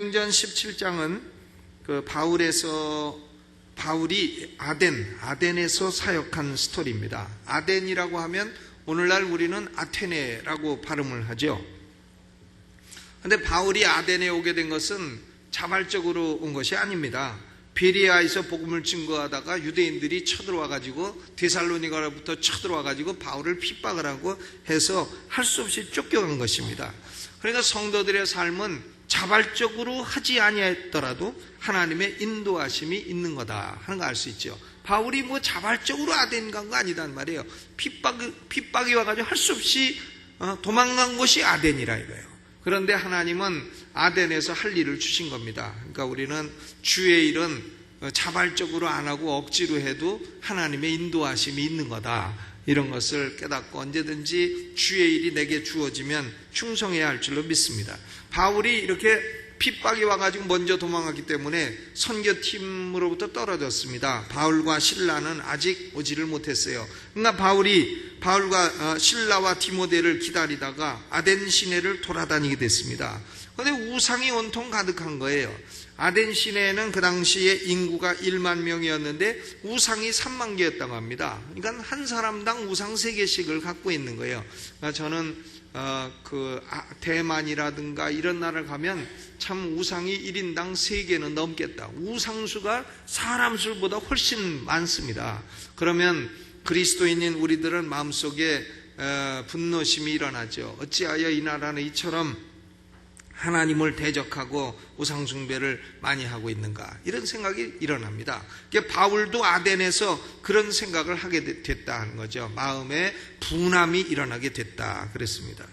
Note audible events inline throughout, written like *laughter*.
사도행전 17장은 그 바울에서 바울이 아덴, 아덴에서 사역한 스토리입니다. 아덴이라고 하면 오늘날 우리는 아테네라고 발음을 하죠. 근데 바울이 아덴에 오게 된 것은 자발적으로 온 것이 아닙니다. 베리아에서 복음을 증거하다가 유대인들이 쳐들어와 가지고 데살로니가로부터 쳐들어와 가지고 바울을 핍박을 하고 해서 할 수 없이 쫓겨간 것입니다. 그러니까 성도들의 삶은 자발적으로 하지 아니했더라도 하나님의 인도하심이 있는 거다 하는 거 알 수 있죠. 바울이 뭐 자발적으로 아덴 간 거 아니단 말이에요. 핍박, 핍박이 와가지고 할 수 없이 어, 도망간 곳이 아덴이라 이거예요. 그런데 하나님은 아덴에서 할 일을 주신 겁니다. 그러니까 우리는 주의 일은 자발적으로 안 하고 억지로 해도 하나님의 인도하심이 있는 거다. 이런 것을 깨닫고 언제든지 주의 일이 내게 주어지면 충성해야 할 줄로 믿습니다. 바울이 이렇게 핍박이 와가지고 먼저 도망갔기 때문에 선교팀으로부터 떨어졌습니다. 바울과 신라는 아직 오지를 못했어요. 그러니까 바울이 바울과 신라와 디모데를 기다리다가 아덴 시내를 돌아다니게 됐습니다. 그런데 우상이 온통 가득한 거예요. 아덴 시내에는 그 당시에 인구가 1만 명이었는데 우상이 3만 개였다고 합니다. 그러니까 한 사람당 우상 3개씩을 갖고 있는 거예요. 그러니까 저는 어, 그 대만이라든가 이런 나라를 가면 참 우상이 1인당 3개는 넘겠다. 우상수가 사람 수보다 훨씬 많습니다. 그러면 그리스도인인 우리들은 마음속에 어, 분노심이 일어나죠. 어찌하여 이 나라는 이처럼 하나님을 대적하고 우상숭배를 많이 하고 있는가 이런 생각이 일어납니다. 바울도 아덴에서 그런 생각을 하게 됐다 하는 거죠. 마음에 분함이 일어나게 됐다 그랬습니다.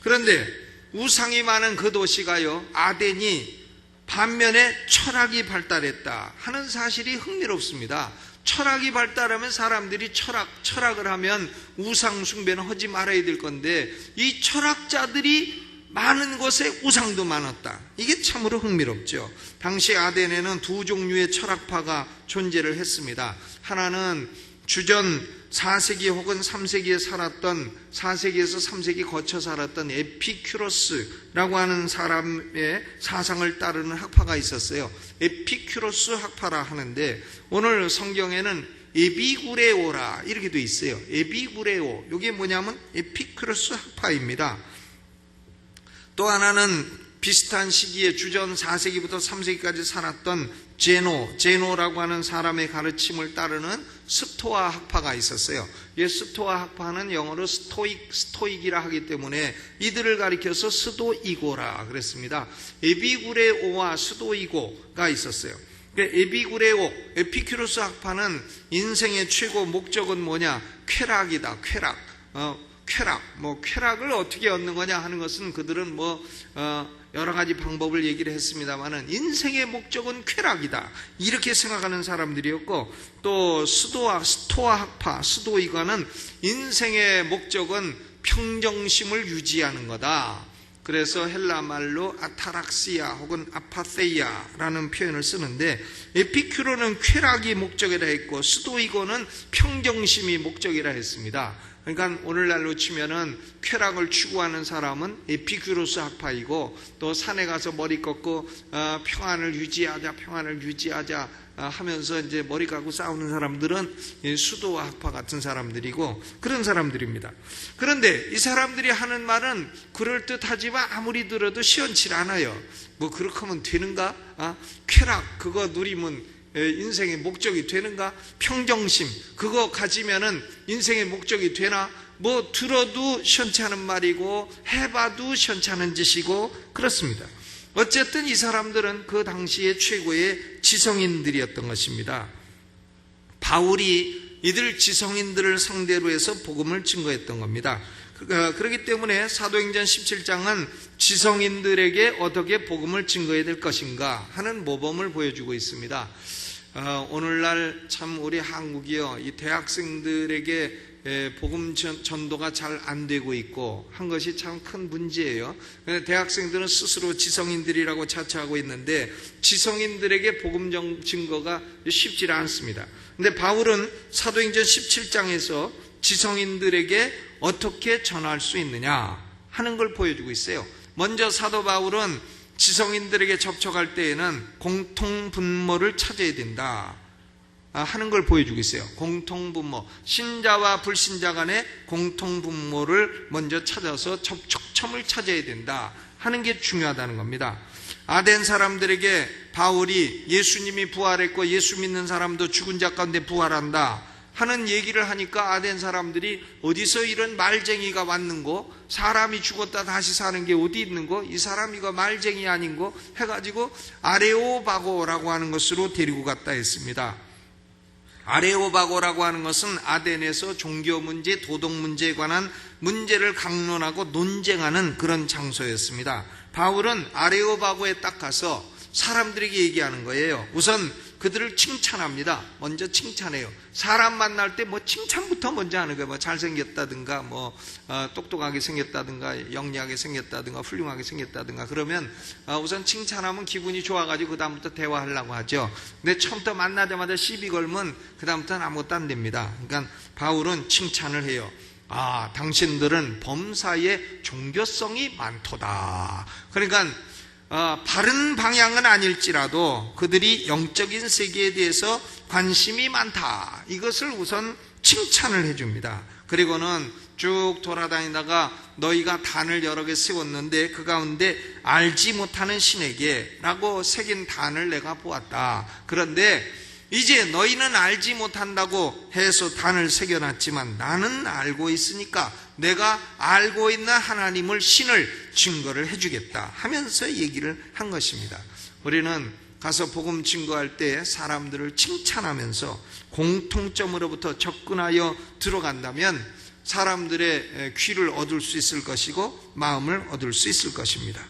그런데 우상이 많은 그 도시가요 아덴이 반면에 철학이 발달했다 하는 사실이 흥미롭습니다. 철학이 발달하면 사람들이 철학, 철학을 하면 우상숭배는 하지 말아야 될 건데 이 철학자들이 많은 곳에 우상도 많았다. 이게 참으로 흥미롭죠. 당시 아덴에는 두 종류의 철학파가 존재를 했습니다. 하나는 주전 4세기 혹은 3세기에 살았던 4세기에서 3세기 거쳐 살았던 에피큐로스라고 하는 사람의 사상을 따르는 학파가 있었어요. 에피큐로스 학파라 하는데 오늘 성경에는 에비구레오라 이렇게 돼 있어요. 에비구레오. 이게 뭐냐면 에피큐로스 학파입니다. 또 하나는 비슷한 시기에 주전 4세기부터 3세기까지 살았던 제노, 제노라고 하는 사람의 가르침을 따르는 스토아 학파가 있었어요. 이 스토아 학파는 영어로 스토익, 스토익이라 하기 때문에 이들을 가리켜서 스도이고라 그랬습니다. 에비구레오와 스도이고가 있었어요. 에비구레오, 에피큐로스 학파는 인생의 최고 목적은 뭐냐? 쾌락이다, 쾌락. 어, 쾌락, 뭐 쾌락을 어떻게 얻는 거냐 하는 것은 그들은 뭐 어, 여러 가지 방법을 얘기를 했습니다만은 인생의 목적은 쾌락이다 이렇게 생각하는 사람들이었고 또 스도아 스토아 학파 스도이가는 인생의 목적은 평정심을 유지하는 거다. 그래서 헬라 말로 아타락시아 혹은 아파세이아라는 표현을 쓰는데 에피큐로는 쾌락이 목적이라 했고 스도이고는 평정심이 목적이라 했습니다. 그러니까 오늘날로 치면은 쾌락을 추구하는 사람은 에피큐로스 학파이고 또 산에 가서 머리 꺾고 어, 평안을 유지하자 평안을 유지하자 어, 하면서 이제 머리 깎고 싸우는 사람들은 수도와 학파 같은 사람들이고 그런 사람들입니다. 그런데 이 사람들이 하는 말은 그럴 듯하지만 아무리 들어도 시원치 않아요. 뭐 그렇게 하면 되는가? 아, 쾌락 그거 누리면 인생의 목적이 되는가? 평정심 그거 가지면은 인생의 목적이 되나? 뭐 들어도 않은 말이고 해봐도 않은 짓이고 그렇습니다. 어쨌든 이 사람들은 그 당시의 최고의 지성인들이었던 것입니다. 바울이 이들 지성인들을 상대로 해서 복음을 증거했던 겁니다. 그렇기 때문에 사도행전 17장은 지성인들에게 어떻게 복음을 증거해야 될 것인가 하는 모범을 보여주고 있습니다. 어, 오늘날 참 우리 한국이요, 이 대학생들에게 복음 전도가 잘 안 되고 있고 한 것이 참 큰 문제예요. 대학생들은 스스로 지성인들이라고 자처하고 있는데 지성인들에게 복음 증거가 쉽지 않습니다. 근데 바울은 사도행전 17장에서 지성인들에게 어떻게 전할 수 있느냐 하는 걸 보여주고 있어요. 먼저 사도 바울은 지성인들에게 접촉할 때에는 공통 분모를 찾아야 된다. 아, 하는 걸 보여주고 있어요. 공통분모. 신자와 불신자 간의 공통분모를 먼저 찾아서 접촉점을 찾아야 된다. 하는 게 중요하다는 겁니다. 아덴 사람들에게 바울이 예수님이 부활했고 예수 믿는 사람도 죽은 자 가운데 부활한다. 하는 얘기를 하니까 아덴 사람들이 어디서 이런 말쟁이가 왔는고 사람이 죽었다 다시 사는 게 어디 있는고 이 사람이가 말쟁이 아닌고 해가지고 아레오바고라고 하는 것으로 데리고 갔다 했습니다. 아레오바고라고 하는 것은 아덴에서 종교 문제, 도덕 문제에 관한 문제를 강론하고 논쟁하는 그런 장소였습니다. 바울은 아레오바고에 딱 가서 사람들에게 얘기하는 거예요. 우선 그들을 칭찬합니다. 먼저 칭찬해요. 사람 만날 때 뭐 칭찬부터 먼저 하는 거예요. 뭐 잘생겼다든가, 뭐 어, 똑똑하게 생겼다든가, 영리하게 생겼다든가, 훌륭하게 생겼다든가. 그러면 어, 우선 칭찬하면 기분이 좋아가지고 그 다음부터 대화하려고 하죠. 근데 처음부터 만나자마자 시비 걸면 그 다음부터는 아무것도 안 됩니다. 그러니까 바울은 칭찬을 해요. 아, 당신들은 범사에 종교성이 많도다. 그러니까 어, 바른 방향은 아닐지라도 그들이 영적인 세계에 대해서 관심이 많다. 이것을 우선 칭찬을 해줍니다. 그리고는 쭉 돌아다니다가 너희가 단을 여러 개 세웠는데 그 가운데 알지 못하는 신에게 라고 새긴 단을 내가 보았다. 그런데 이제 너희는 알지 못한다고 해서 단을 새겨놨지만 나는 알고 있으니까 내가 알고 있는 하나님을 신을 증거를 해주겠다 하면서 얘기를 한 것입니다. 우리는 가서 복음 증거할 때 사람들을 칭찬하면서 공통점으로부터 접근하여 들어간다면 사람들의 귀를 얻을 수 있을 것이고 마음을 얻을 수 있을 것입니다.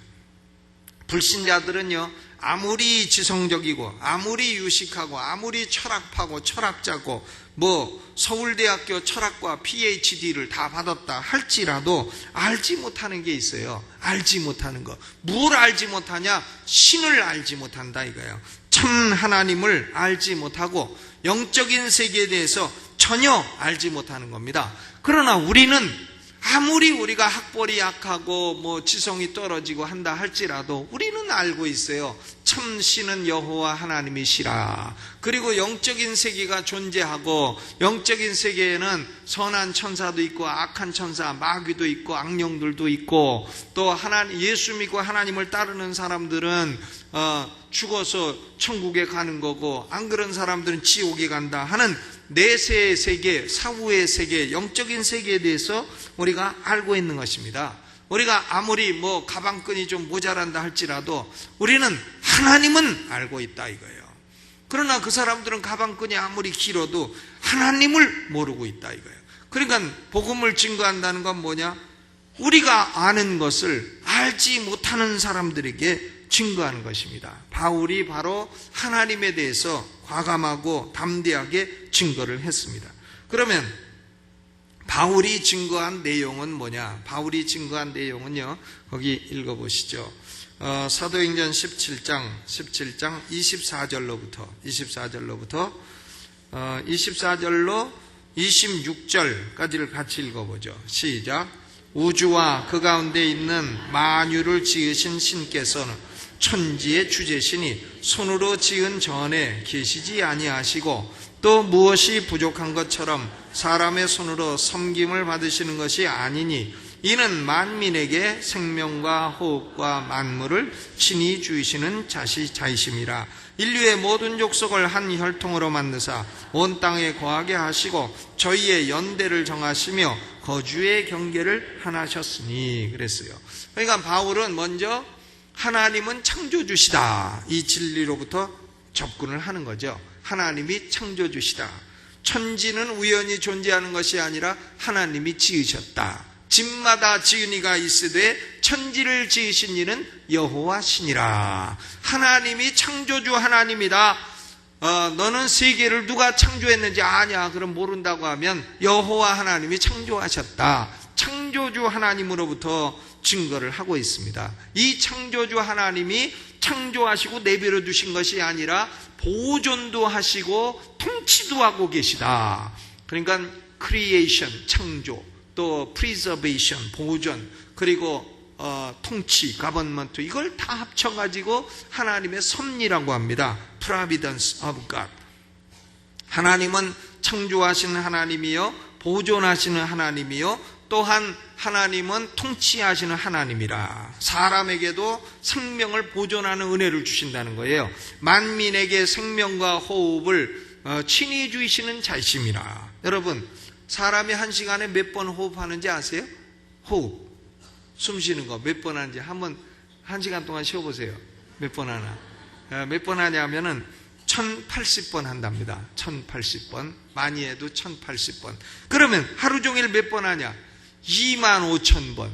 불신자들은요, 아무리 지성적이고, 아무리 유식하고, 아무리 철학파고, 철학자고, 뭐, 서울대학교 철학과 PhD를 다 받았다 할지라도 알지 못하는 게 있어요. 알지 못하는 거. 뭘 알지 못하냐? 신을 알지 못한다 이거예요. 참 하나님을 알지 못하고, 영적인 세계에 대해서 전혀 알지 못하는 겁니다. 그러나 우리는 아무리 우리가 학벌이 약하고 뭐 지성이 떨어지고 한다 할지라도 우리는 알고 있어요. 참 신은 여호와 하나님이시라. 그리고 영적인 세계가 존재하고 영적인 세계에는 선한 천사도 있고 악한 천사, 마귀도 있고 악령들도 있고 또 하나님 예수 믿고 하나님을 따르는 사람들은 어, 죽어서 천국에 가는 거고 안 그런 사람들은 지옥에 간다 하는 내세의 세계, 사후의 세계, 영적인 세계에 대해서 우리가 알고 있는 것입니다. 우리가 아무리 뭐 가방끈이 좀 모자란다 할지라도 우리는 하나님은 알고 있다 이거예요. 그러나 그 사람들은 가방끈이 아무리 길어도 하나님을 모르고 있다 이거예요. 그러니까 복음을 증거한다는 건 뭐냐? 우리가 아는 것을 알지 못하는 사람들에게 증거하는 것입니다. 바울이 바로 하나님에 대해서 과감하고 담대하게 증거를 했습니다. 그러면 바울이 증거한 내용은 뭐냐? 바울이 증거한 내용은요. 거기 읽어보시죠. 어, 사도행전 17장 17장 24절로부터 24절로부터 어, 24절로 26절까지를 같이 읽어보죠. 시작. 우주와 그 가운데 있는 만유를 지으신 신께서는 천지의 주제시니 손으로 지은 전에 계시지 아니하시고 또 무엇이 부족한 것처럼 사람의 손으로 섬김을 받으시는 것이 아니니 이는 만민에게 생명과 호흡과 만물을 친히 주시는 자시 자이심이라 인류의 모든 족속을 한 혈통으로 만드사 온 땅에 거하게 하시고 저희의 연대를 정하시며 거주의 경계를 하나셨으니 그랬어요. 그러니까 바울은 먼저 하나님은 창조주시다. 이 진리로부터 접근을 하는 거죠. 하나님이 창조주시다. 천지는 우연히 존재하는 것이 아니라 하나님이 지으셨다. 집마다 지은이가 있으되 천지를 지으신 이는 여호와 신이라. 하나님이 창조주 하나님이다. 어, 너는 세계를 누가 창조했는지 아냐? 그럼 모른다고 하면 여호와 하나님이 창조하셨다. 창조주 하나님으로부터 증거를 하고 있습니다. 이 창조주 하나님이 창조하시고 내버려 두신 것이 아니라 보존도 하시고 통치도 하고 계시다. 그러니까 크리에이션 창조 또 preservation 보존 그리고 어, 통치, 가버먼트 이걸 다 합쳐 가지고 하나님의 섭리라고 합니다. Providence of God. 하나님은 창조하시는 하나님이요, 보존하시는 하나님이요, 또한 하나님은 통치하시는 하나님이라. 사람에게도 생명을 보존하는 은혜를 주신다는 거예요. 만민에게 생명과 호흡을 어, 친히 주시는 자이심이라. 여러분, 사람이 한 시간에 몇 번 호흡하는지 아세요? 호흡. 숨 쉬는 거 몇 번 하는지 한번 한 시간 동안 쉬어보세요. 몇 번 하나. 어, 몇번 하냐면은 1080번 한답니다. 1080번. 많이 해도 1080번. 그러면 하루 종일 몇 번 하냐? 2만 5천 번.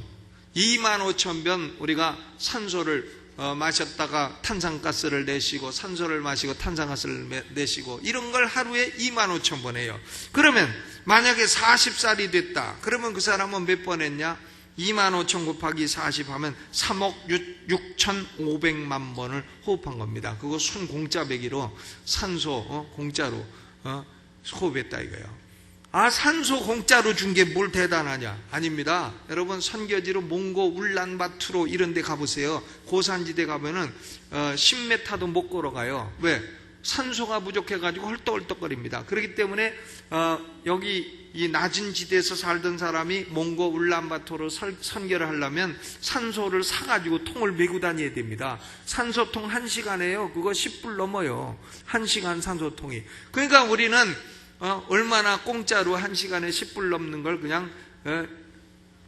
2만 5천 번 우리가 산소를 어, 마셨다가 탄산가스를 내쉬고 산소를 마시고 탄산가스를 매- 내쉬고 이런 걸 하루에 2만 5천 번 해요. 그러면 만약에 40살이 됐다. 그러면 그 사람은 몇 번 했냐? 2만 5천 곱하기 40 하면 3억 6, 6,500만 번을 호흡한 겁니다. 그거 순 공짜 배기로 산소 어, 공짜로 어, 호흡했다 이거예요. 아 산소 공짜로 준 게 뭘 대단하냐? 아닙니다. 여러분 선교지로 몽고 울란바투로 이런 데 가보세요. 고산지대 가면은 어, 10m도 못 걸어가요. 왜? 산소가 부족해가지고 헐떡헐떡거립니다. 그렇기 때문에 어, 여기 이 낮은 지대에서 살던 사람이 몽고 울란바토로 설- 선교를 하려면 산소를 사가지고 통을 메고 다녀야 됩니다. 산소통 한 시간에요. 그거 10불 넘어요. 한 시간 산소통이. 그러니까 우리는 어, 얼마나 공짜로 한 시간에 10불 넘는 걸 그냥 어,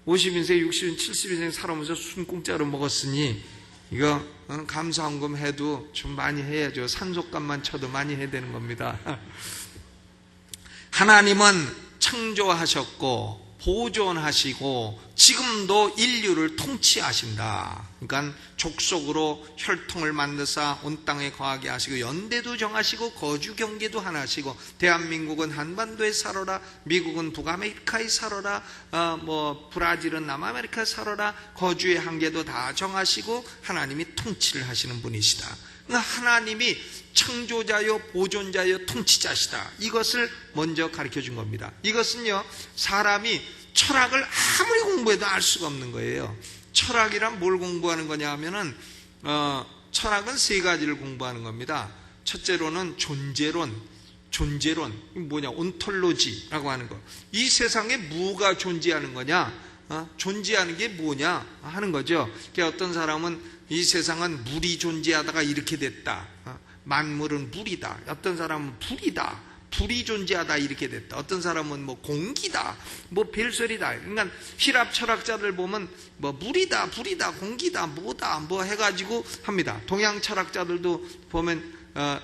50인생, 60인, 70인생 살아오면서 순 공짜로 먹었으니 이거 어, 감사헌금 해도 좀 많이 해야죠. 산소값만 쳐도 많이 해야 되는 겁니다. *laughs* 하나님은 창조하셨고 보존하시고 지금도 인류를 통치하신다. 그러니까 족속으로 혈통을 만드사 온 땅에 거하게 하시고 연대도 정하시고 거주 경계도 하나 하시고 대한민국은 한반도에 살아라 미국은 북아메리카에 살아라 어, 뭐 브라질은 남아메리카에 살아라 거주의 한계도 다 정하시고 하나님이 통치를 하시는 분이시다. 하나님이 창조자요 보존자요 통치자시다. 이것을 먼저 가르쳐 준 겁니다. 이것은요 사람이 철학을 아무리 공부해도 알 수가 없는 거예요. 철학이란 뭘 공부하는 거냐 하면은 어, 철학은 세 가지를 공부하는 겁니다. 첫째로는 존재론, 존재론, 이 뭐냐 온톨로지라고 하는 거. 이 세상에 뭐가 존재하는 거냐? 어? 존재하는 게 뭐냐 하는 거죠. 그러니까 어떤 사람은 이 세상은 물이 존재하다가 이렇게 됐다. 어? 만물은 물이다. 어떤 사람은 불이다. 불이 존재하다 이렇게 됐다. 어떤 사람은 뭐 공기다, 뭐 별소리다. 그러니까 히랍 철학자들 보면 뭐 물이다, 불이다, 공기다, 뭐다, 뭐 해가지고 합니다. 동양 철학자들도 보면 어,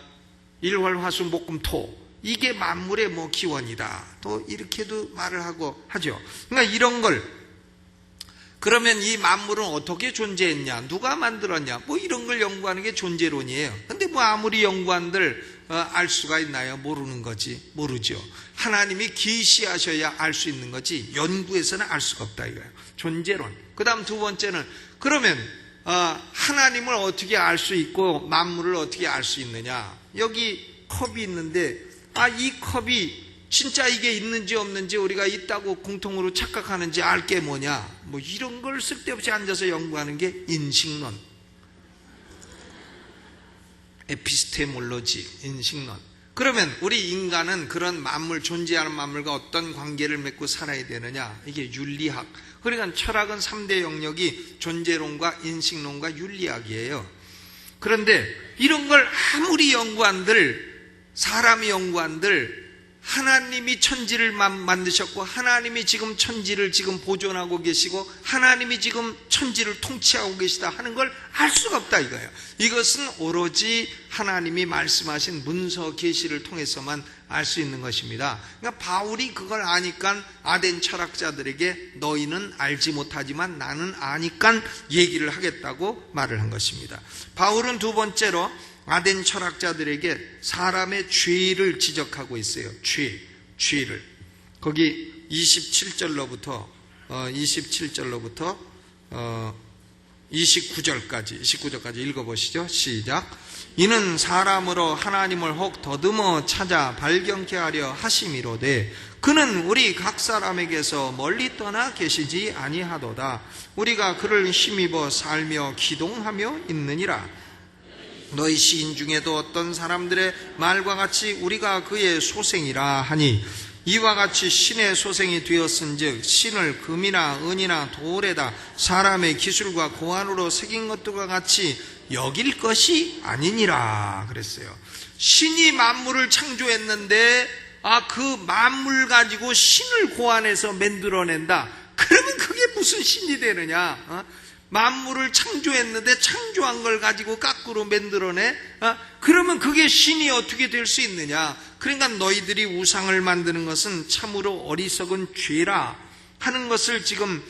일월화수 목금토 이게 만물의 뭐 기원이다. 또 이렇게도 말을 하고 하죠. 그러니까 이런 걸 그러면 이 만물은 어떻게 존재했냐? 누가 만들었냐? 뭐 이런 걸 연구하는 게 존재론이에요. 근데 뭐 아무리 연구한들 어, 알 수가 있나요? 모르는 거지. 모르죠. 하나님이 계시하셔야 알 수 있는 거지. 연구에서는 알 수가 없다 이거예요. 존재론. 그다음 두 번째는 그러면 어, 하나님을 어떻게 알 수 있고 만물을 어떻게 알 수 있느냐? 여기 컵이 있는데 아 이 컵이 진짜 이게 있는지 없는지 우리가 있다고 공통으로 착각하는지 알 게 뭐냐? 뭐 이런 걸 쓸데없이 앉아서 연구하는 게 인식론. 에피스테몰로지, 인식론. 그러면 우리 인간은 그런 만물, 존재하는 만물과 어떤 관계를 맺고 살아야 되느냐? 이게 윤리학. 그러니까 철학은 3대 영역이 존재론과 인식론과 윤리학이에요. 그런데 이런 걸 아무리 연구한들, 사람이 연구한들, 하나님이 천지를 만- 만드셨고 하나님이 지금 천지를 지금 보존하고 계시고 하나님이 지금 천지를 통치하고 계시다 하는 걸 알 수가 없다 이거예요. 이것은 오로지 하나님이 말씀하신 문서 계시를 통해서만 알 수 있는 것입니다. 그러니까 바울이 그걸 아니까 아덴 철학자들에게 너희는 알지 못하지만 나는 아니까 얘기를 하겠다고 말을 한 것입니다. 바울은 두 번째로 아덴 철학자들에게 사람의 죄를 지적하고 있어요. 죄, 죄를. 거기 27절로부터 어, 27절로부터 어, 29절까지 29절까지 읽어보시죠. 시작. 이는 사람으로 하나님을 혹 더듬어 찾아 발견케 하려 하심이로되 그는 우리 각 사람에게서 멀리 떠나 계시지 아니하도다. 우리가 그를 힘입어 살며 기동하며 있느니라. 너희 시인 중에도 어떤 사람들의 말과 같이 우리가 그의 소생이라 하니 이와 같이 신의 소생이 되었은즉 신을 금이나 은이나 돌에다 사람의 기술과 고안으로 새긴 것들과 같이 여길 것이 아니니라 그랬어요. 신이 만물을 창조했는데 아 그 만물 가지고 신을 고안해서 만들어낸다. 그러면 그게 무슨 신이 되느냐? 어? 만물을 창조했는데 창조한 걸 가지고 까꾸로 만들어내? 어? 그러면 그게 신이 어떻게 될 수 있느냐? 그러니까 너희들이 우상을 만드는 것은 참으로 어리석은 죄라 하는 것을 지금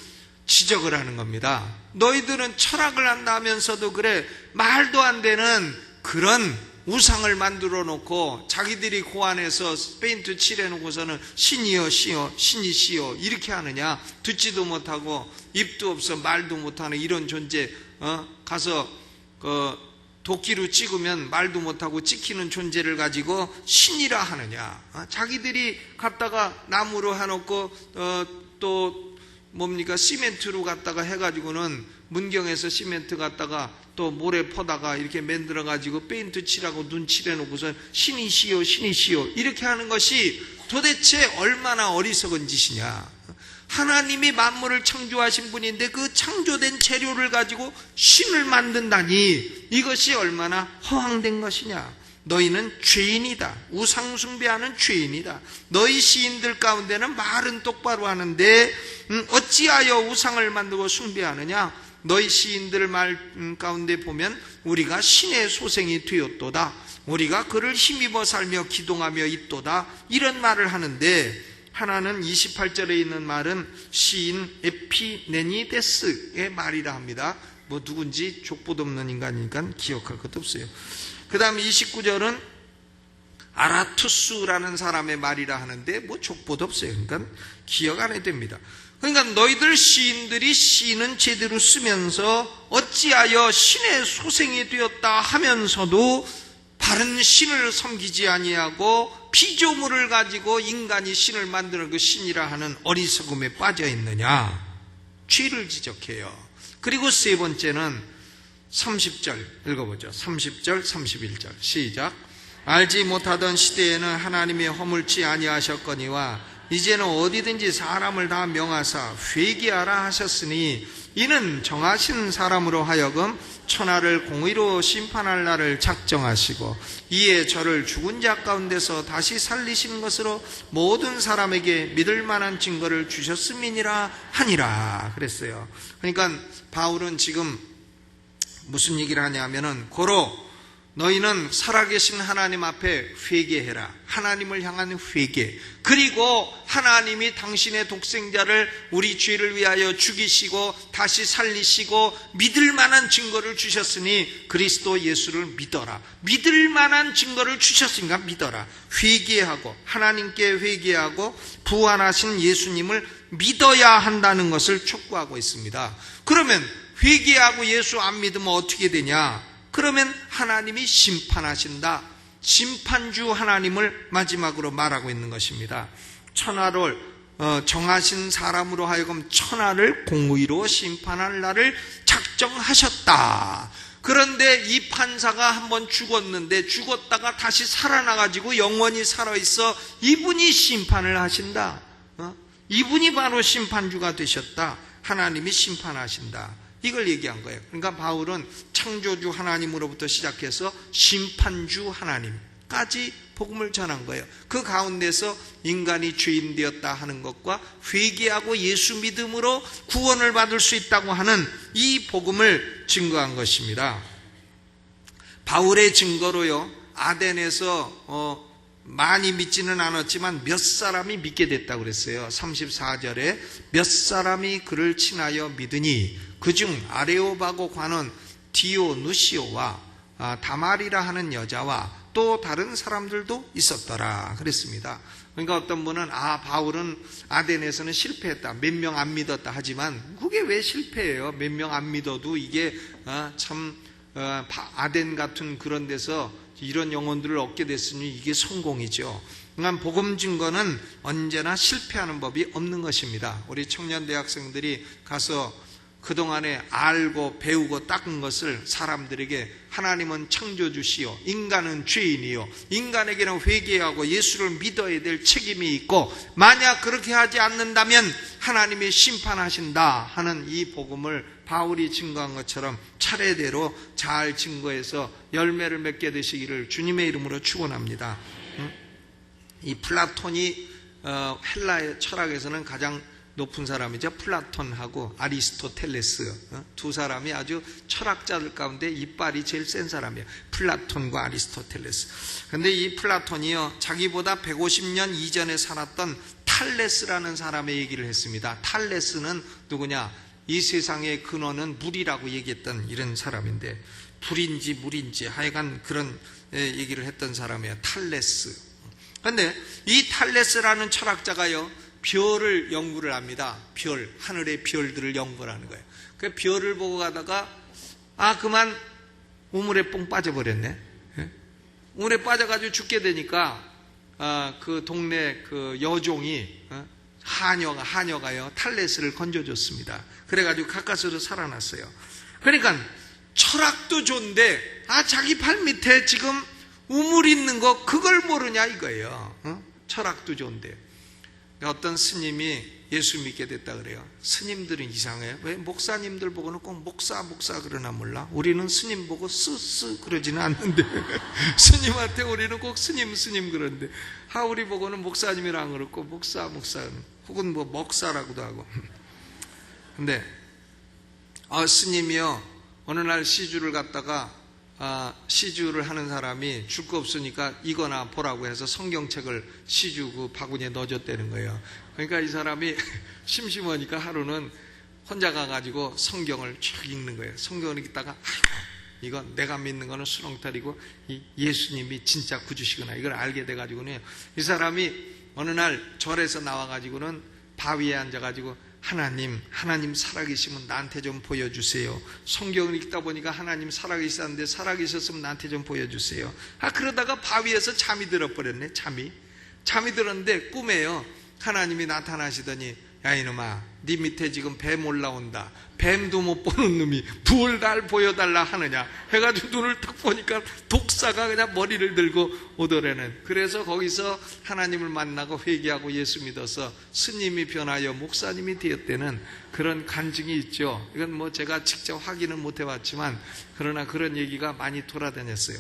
지적을 하는 겁니다. 너희들은 철학을 한다면서도 그래 말도 안 되는 그런 우상을 만들어 놓고 자기들이 고안해서 페인트 칠해 놓고서는 신이여 시여 신이 시여 이렇게 하느냐 듣지도 못하고 입도 없어 말도 못하는 이런 존재 어? 가서 그 도끼로 찍으면 말도 못하고 찍히는 존재를 가지고 신이라 하느냐 어? 자기들이 갖다가 나무로 해놓고 어, 또 뭡니까 시멘트로 갖다가 해가지고는 문경에서 시멘트 갖다가 또 모래 퍼다가 이렇게 만들어 가지고 페인트 칠하고 눈 칠해 놓고서 신이시여 신이시여 이렇게 하는 것이 도대체 얼마나 어리석은 짓이냐 하나님이 만물을 창조하신 분인데 그 창조된 재료를 가지고 신을 만든다니 이것이 얼마나 허황된 것이냐 너희는 죄인이다. 우상숭배하는 죄인이다. 너희 시인들 가운데는 말은 똑바로 하는데 음, 어찌하여 우상을 만들고 숭배하느냐? 너희 시인들 말 음, 가운데 보면 우리가 신의 소생이 되었도다. 우리가 그를 힘입어 살며 기동하며 있도다. 이런 말을 하는데 하나는 28절에 있는 말은 시인 에피네니데스의 말이라 합니다. 뭐 누군지 족보도 없는 인간이니까 기억할 것도 없어요. 그 다음 29절은 아라투스라는 사람의 말이라 하는데 뭐 족보도 없어요. 그러니까 기억 안 해도 됩니다. 그러니까 너희들 시인들이 시는 제대로 쓰면서 어찌하여 신의 소생이 되었다 하면서도 바른 신을 섬기지 아니하고 피조물을 가지고 인간이 신을 만드는 그 신이라 하는 어리석음에 빠져 있느냐 죄를 지적해요. 그리고 세 번째는 30절 읽어보죠. 30절, 31절 시작. 알지 못하던 시대에는 하나님의 허물치 아니하셨거니와 이제는 어디든지 사람을 다 명하사 회개하라 하셨으니 이는 정하신 사람으로 하여금 천하를 공의로 심판할 날을 작정하시고 이에 저를 죽은 자 가운데서 다시 살리신 것으로 모든 사람에게 믿을 만한 증거를 주셨음이니라 하니라 그랬어요. 그러니까 바울은 지금 무슨 얘기를 하냐면은 고로 너희는 살아계신 하나님 앞에 회개해라. 하나님을 향한 회개. 그리고 하나님이 당신의 독생자를 우리 죄를 위하여 죽이시고 다시 살리시고 믿을 만한 증거를 주셨으니 그리스도 예수를 믿어라. 믿을 만한 증거를 주셨으니까 믿어라. 회개하고 하나님께 회개하고 부활하신 예수님을 믿어야 한다는 것을 촉구하고 있습니다. 그러면 회개하고 예수 안 믿으면 어떻게 되냐? 그러면 하나님이 심판하신다. 심판주 하나님을 마지막으로 말하고 있는 것입니다. 천하를 어, 정하신 사람으로 하여금 천하를 공의로 심판할 날을 작정하셨다. 그런데 이 판사가 한번 죽었는데 죽었다가 다시 살아나가지고 영원히 살아있어 이분이 심판을 하신다. 어? 이분이 바로 심판주가 되셨다. 하나님이 심판하신다. 이걸 얘기한 거예요. 그러니까 바울은 창조주 하나님으로부터 시작해서 심판주 하나님까지 복음을 전한 거예요. 그 가운데서 인간이 죄인 되었다 하는 것과 회개하고 예수 믿음으로 구원을 받을 수 있다고 하는 이 복음을 증거한 것입니다. 바울의 증거로요. 아덴에서 어, 많이 믿지는 않았지만 몇 사람이 믿게 됐다고 그랬어요. 34절에 몇 사람이 그를 친하여 믿으니 그중 아레오바고 관원 디오누시오와 아, 다말이라 하는 여자와 또 다른 사람들도 있었더라 그랬습니다. 그러니까 어떤 분은 아 바울은 아덴에서는 실패했다 몇 명 안 믿었다 하지만 그게 왜 실패해요? 몇 명 안 믿어도 이게 어, 참 어, 아덴 같은 그런 데서 이런 영혼들을 얻게 됐으니 이게 성공이죠. 그러니까 복음 증거는 언제나 실패하는 법이 없는 것입니다. 우리 청년 대학생들이 가서 그동안에 알고 배우고 닦은 것을 사람들에게 하나님은 창조주시요 인간은 죄인이요. 인간에게는 회개하고 예수를 믿어야 될 책임이 있고 만약 그렇게 하지 않는다면 하나님이 심판하신다 하는 이 복음을 바울이 증거한 것처럼 차례대로 잘 증거해서 열매를 맺게 되시기를 주님의 이름으로 축원합니다. 이 플라톤이 어, 헬라의 철학에서는 가장 높은 사람이죠. 플라톤하고 아리스토텔레스 어? 두 사람이 아주 철학자들 가운데 이빨이 제일 센 사람이에요. 플라톤과 아리스토텔레스. 근데 이 플라톤이요 자기보다 150년 이전에 살았던 탈레스라는 사람의 얘기를 했습니다. 탈레스는 누구냐? 이 세상의 근원은 물이라고 얘기했던 이런 사람인데 불인지 물인지 하여간 그런 얘기를 했던 사람이에요. 탈레스. 근데 이 탈레스라는 철학자가요 별을 연구를 합니다. 별, 하늘의 별들을 연구를 하는 거예요. 그 별을 보고 가다가 아 그만 우물에 뽕 빠져버렸네. 예? 우물에 빠져가지고 죽게 되니까 아, 그 동네 그 여종이 어? 하녀가 하녀가요 탈레스를 건져줬습니다. 그래가지고 가까스로 살아났어요. 그러니까 철학도 좋은데 아 자기 발 밑에 지금 우물 있는 거 그걸 모르냐 이거예요. 어? 철학도 좋은데 어떤 스님이 예수 믿게 됐다 그래요. 스님들은 이상해요. 왜 목사님들 보고는 꼭 목사 목사 그러나 몰라. 우리는 스님 보고 쓰쓰 그러지는 않는데 *laughs* 스님한테 우리는 꼭 스님 스님 그러는데 하울이 보고는 목사님이라 안 그렇고 목사 목사 혹은 뭐 먹사라고도 하고. *laughs* 근데 아 스님이요 어느 날 시주를 갔다가 아, 시주를 하는 사람이 줄 거 없으니까 이거나 보라고 해서 성경책을 시주 그 바구니에 넣어줬다는 거예요. 그러니까 이 사람이 *laughs* 심심하니까 하루는 혼자 가가지고 성경을 쭉 읽는 거예요. 성경을 읽다가 *laughs* 이건 내가 믿는 거는 수렁탈이고 예수님이 진짜 구주시구나 이걸 알게 돼가지고는 이 사람이 어느 날 절에서 나와가지고는 바위에 앉아가지고 하나님, 하나님 살아계시면 나한테 좀 보여주세요. 성경을 읽다 보니까 하나님 살아계셨는데 살아계셨으면 나한테 좀 보여주세요. 아, 그러다가 바위에서 잠이 들어버렸네, 잠이. 잠이 들었는데 꿈에요. 하나님이 나타나시더니, 야, 이놈아, 네 밑에 지금 뱀 올라온다. 뱀도 못 보는 놈이 뭘날 보여달라 하느냐 해가지고 눈을 딱 보니까 독사가 그냥 머리를 들고 오더래는. 그래서 거기서 하나님을 만나고 회개하고 예수 믿어서 스님이 변하여 목사님이 되었다는 그런 간증이 있죠. 이건 뭐 제가 직접 확인은 못 해봤지만 그러나 그런 얘기가 많이 돌아다녔어요.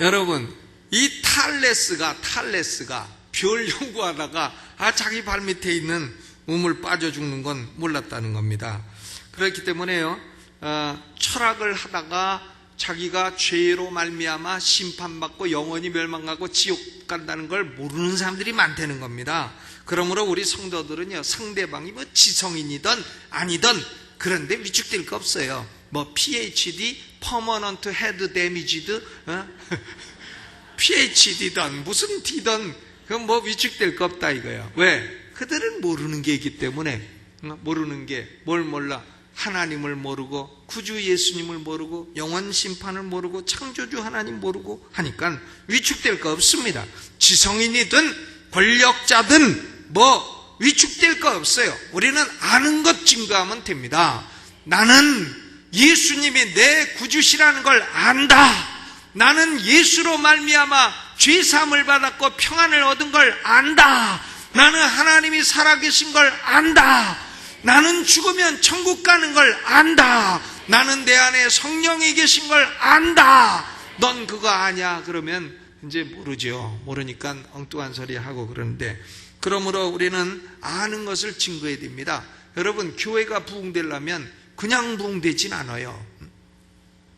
여러분 이 탈레스가 탈레스가 별 연구하다가 아 자기 발 밑에 있는 우물 빠져 죽는 건 몰랐다는 겁니다. 그렇기 때문에요. 어, 철학을 하다가 자기가 죄로 말미암아 심판받고 영원히 멸망하고 지옥 간다는 걸 모르는 사람들이 많다는 겁니다. 그러므로 우리 성도들은요 상대방이 뭐 지성인이든 아니든 그런데 위축될 거 없어요. 뭐 PhD, Permanent Head Damaged, 어? *laughs* PhD든 무슨 D든 그건 뭐 위축될 거 없다 이거예요. 왜? 그들은 모르는 게 있기 때문에 어, 모르는 게 뭘 몰라 하나님을 모르고 구주 예수님을 모르고 영원 심판을 모르고 창조주 하나님 모르고 하니까 위축될 거 없습니다. 지성인이든 권력자든 뭐 위축될 거 없어요. 우리는 아는 것 증거하면 됩니다. 나는 예수님이 내 구주시라는 걸 안다. 나는 예수로 말미암아 죄 사함을 받았고 평안을 얻은 걸 안다. 나는 하나님이 살아계신 걸 안다. 나는 죽으면 천국 가는 걸 안다. 나는 내 안에 성령이 계신 걸 안다. 넌 그거 아냐? 그러면 이제 모르죠. 모르니까 엉뚱한 소리 하고 그러는데 그러므로 우리는 아는 것을 증거해야 됩니다. 여러분 교회가 부흥되려면 그냥 부흥되진 않아요.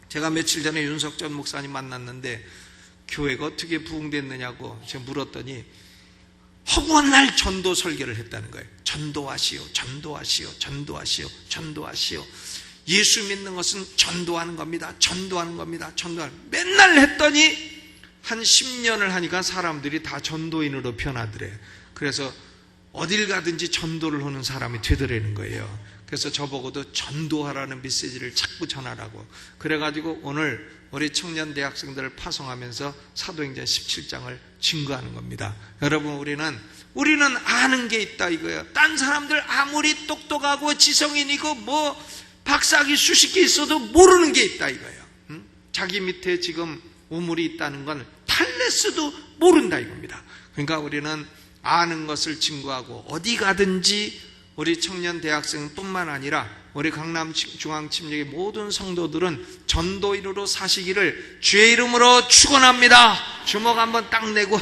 제가 며칠 전에 윤석 전 목사님 만났는데 교회가 어떻게 부흥됐느냐고 제가 물었더니 허구한 날 전도 설교를 했다는 거예요. 전도하시오, 전도하시오, 전도하시오, 전도하시오. 예수 믿는 것은 전도하는 겁니다. 전도하는 겁니다. 전도하는. 맨날 했더니 한 10년을 하니까 사람들이 다 전도인으로 변하더래. 그래서 어딜 가든지 전도를 하는 사람이 되더라는 거예요. 그래서 저보고도 전도하라는 메시지를 자꾸 전하라고. 그래가지고 오늘 우리 청년 대학생들을 파송하면서 사도행전 17장을 증거하는 겁니다. 여러분, 우리는, 우리는 아는 게 있다 이거예요. 딴 사람들 아무리 똑똑하고 지성인이고 뭐 박사학위 수십 개 있어도 모르는 게 있다 이거예요. 응? 자기 밑에 지금 우물이 있다는 건 탈레스도 모른다 이겁니다. 그러니까 우리는 아는 것을 증거하고 어디 가든지 우리 청년 대학생뿐만 아니라 우리 강남 중앙침략의 모든 성도들은 전도인으로 사시기를 주의 이름으로 축원합니다. 주먹 한번 딱 내고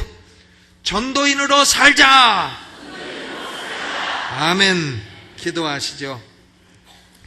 전도인으로 살자. 아멘. 기도하시죠.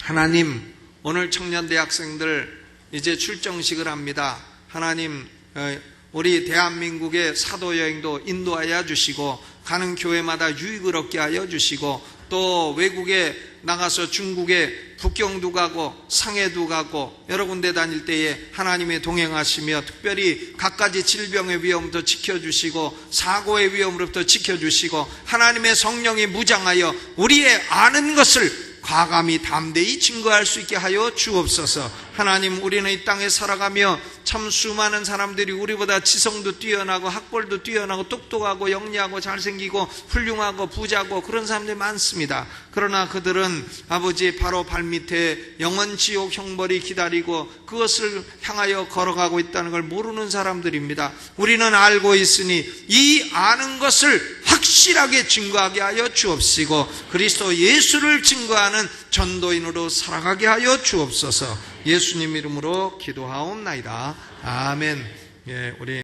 하나님, 오늘 청년 대학생들 이제 출정식을 합니다. 하나님, 어, 우리 대한민국의 사도 여행도 인도하여 주시고 가는 교회마다 유익을 얻게 하여 주시고 또 외국에 나가서 중국에 북경도 가고 상해도 가고 여러 군데 다닐 때에 하나님의 동행하시며 특별히 갖가지 질병의 위험부터 지켜주시고 사고의 위험으로부터 지켜주시고 하나님의 성령이 무장하여 우리의 아는 것을 과감히 담대히 증거할 수 있게 하여 주옵소서. 하나님, 우리는 이 땅에 살아가며 참 수많은 사람들이 우리보다 지성도 뛰어나고 학벌도 뛰어나고 똑똑하고 영리하고 잘생기고 훌륭하고 부자고 그런 사람들이 많습니다. 그러나 그들은 아버지 바로 발밑에 영원 지옥 형벌이 기다리고 그것을 향하여 걸어가고 있다는 걸 모르는 사람들입니다. 우리는 알고 있으니 이 아는 것을 확실하게 증거하게 하여 주옵시고 그리스도 예수를 증거하는 전도인으로 살아가게 하여 주옵소서. 예수님 이름으로 기도하옵나이다. 아멘. 예, 우리